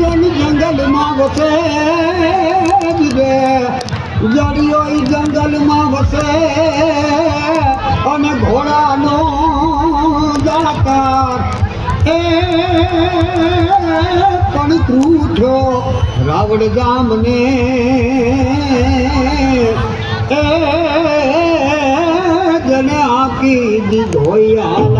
જન જંગલમાં વસે રે જડિયો જંગલમાં વસે અને ઘોડાનો દાતાર એ પણ તું થયો રાવણ ગામને એ જને આંકી દીધો યાલા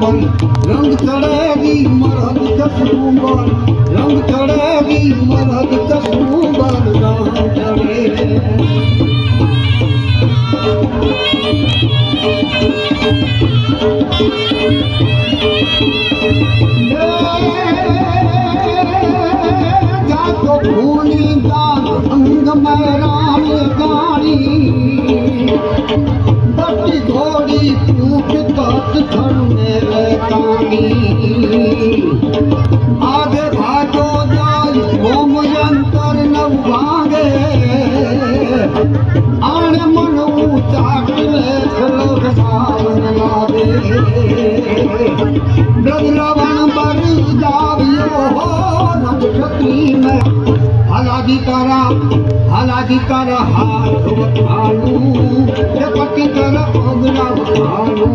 રંગ ચડેગી મરદ કસુંબર, રંગ ચડેગી મરદ કસુંબર રંગ ચડે ભૂલી જાત અંગ ગાણી બટી ઘોડી પૂછ તત થણ મેરે તાણી આગે ભાજો જાય હોમ યંતર નવ ભાગે. આણે તારા હાલાજી તારા હાથ વખાણું કે પતિ તારા પગલા વખાણું